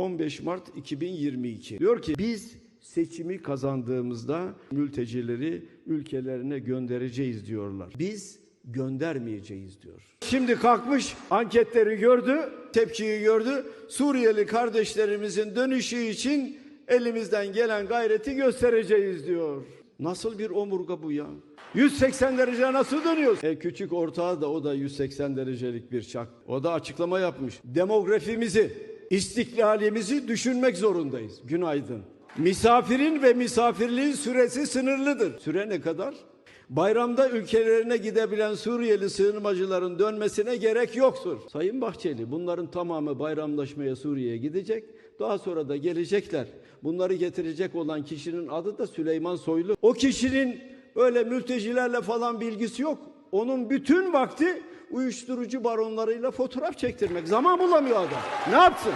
15 Mart 2022. Diyor ki biz seçimi kazandığımızda mültecileri ülkelerine göndereceğiz diyorlar. Biz göndermeyeceğiz diyor. Şimdi kalkmış anketleri gördü, tepkiyi gördü. Suriyeli kardeşlerimizin dönüşü için elimizden gelen gayreti göstereceğiz diyor. Nasıl bir omurga bu ya? 180 derece nasıl dönüyoruz? E, küçük ortağı da o da 180 derecelik bir çak. O da açıklama yapmış. Demografimizi, istiklalimizi düşünmek zorundayız. Günaydın. Misafirin ve misafirliğin süresi sınırlıdır. Süre ne kadar? Bayramda ülkelerine gidebilen Suriyeli sığınmacıların dönmesine gerek yoktur. Sayın Bahçeli bunların tamamı bayramlaşmaya Suriye'ye gidecek. Daha sonra da gelecekler. Bunları getirecek olan kişinin adı da Süleyman Soylu. O kişinin öyle mültecilerle falan bilgisi yok. Onun bütün vakti uyuşturucu baronlarıyla fotoğraf çektirmek. Zaman bulamıyor adam. Ne yapsın?